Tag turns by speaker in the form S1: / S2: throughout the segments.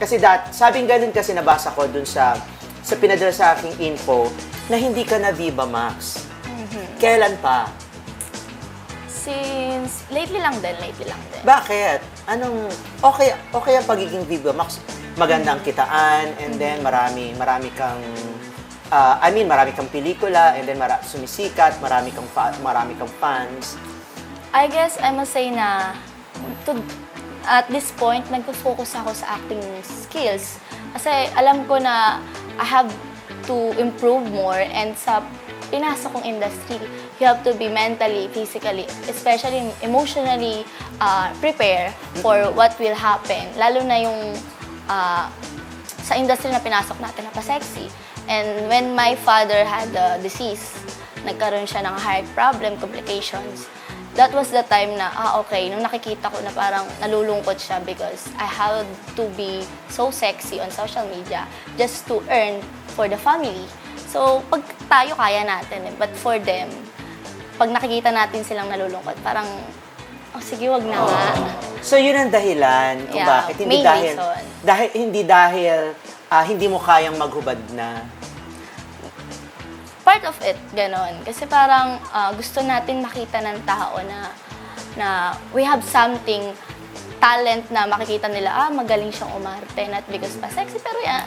S1: Kasi dat, sabing ganun kasi nabasa ko dun sa sa pinadala sa aking info na hindi ka na Viva Max. Kailan pa?
S2: Since, lately lang din, lately lang din.
S1: Bakit? Anong okay okay ang pagiging Viva Max? Magandang kitaan and then marami marami kang ah, I mean marami kang pelikula and then mara- sumisikat, marami kang fa- marami kang fans.
S2: I guess I must say na to, at this point, nagpo-focus ako sa acting skills. Kasi alam ko na I have to improve more and sa pinasok kong industry, you have to be mentally, physically, especially emotionally uh, prepare for what will happen. Lalo na yung uh, sa industry na pinasok natin na pa-sexy. And when my father had the disease, nagkaroon siya ng heart problem, complications, that was the time na, ah, okay, nung nakikita ko na parang nalulungkot siya because I have to be so sexy on social media just to earn for the family. So, pag tayo kaya natin eh, but for them, pag nakikita natin silang nalulungkot, parang, oh, sige, wag na nga.
S1: So yun ang dahilan kung
S2: Yeah,
S1: bakit hindi
S2: main
S1: dahil
S2: reason.
S1: dahil hindi dahil ah, hindi mo kayang maghubad na.
S2: Part of it, ganon. Kasi parang ah, gusto natin makita ng tao na na we have something talent na makikita nila, ah, magaling siyang umarte, not because pa sexy, pero yeah,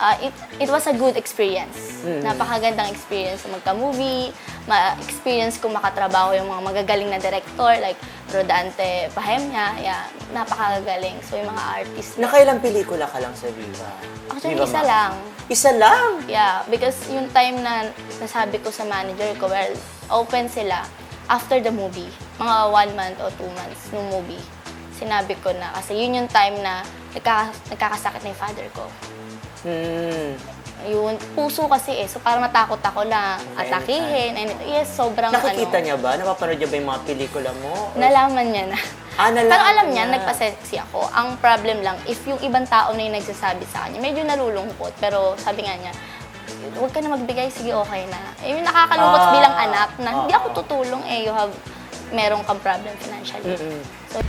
S2: ah, it, it was a good experience. Napakagandang experience magka-movie, ma-experience ko makatrabaho yung mga magagaling na director, like Rodante Pahemya, yeah, napakagaling. So, yung mga artist.
S1: Nakailang pelikula ka lang sa Viva?
S2: Actually,
S1: Viva
S2: isa
S1: Max?
S2: lang.
S1: Isa lang?
S2: Yeah, because yung time na nasabi ko sa manager ko, well, open sila after the movie. Mga one month o two months ng movie. Sinabi ko na, kasi yun yung time na nagka, nagkakasakit na yung father ko.
S1: Hmm.
S2: Yun, puso kasi eh. So, parang natakot ako na atakihin. And, yes, sobrang
S1: Nakikita
S2: ano.
S1: niya ba? Napapanood niya ba yung mga pelikula mo? Or-
S2: Nalaman niya na.
S1: Ah, nalaman
S2: Pero alam niya,
S1: niya.
S2: nagpa-sexy ako. Ang problem lang, if yung ibang tao na yung nagsasabi sa kanya, medyo nalulungkot. Pero sabi nga niya, huwag ka na magbigay, sige okay na. Eh, yung nakakalungkot
S1: Ah.
S2: bilang anak na hindi
S1: Ah.
S2: ako tutulong eh, you have, meron kang problem financially.
S1: Mm-mm.
S2: So,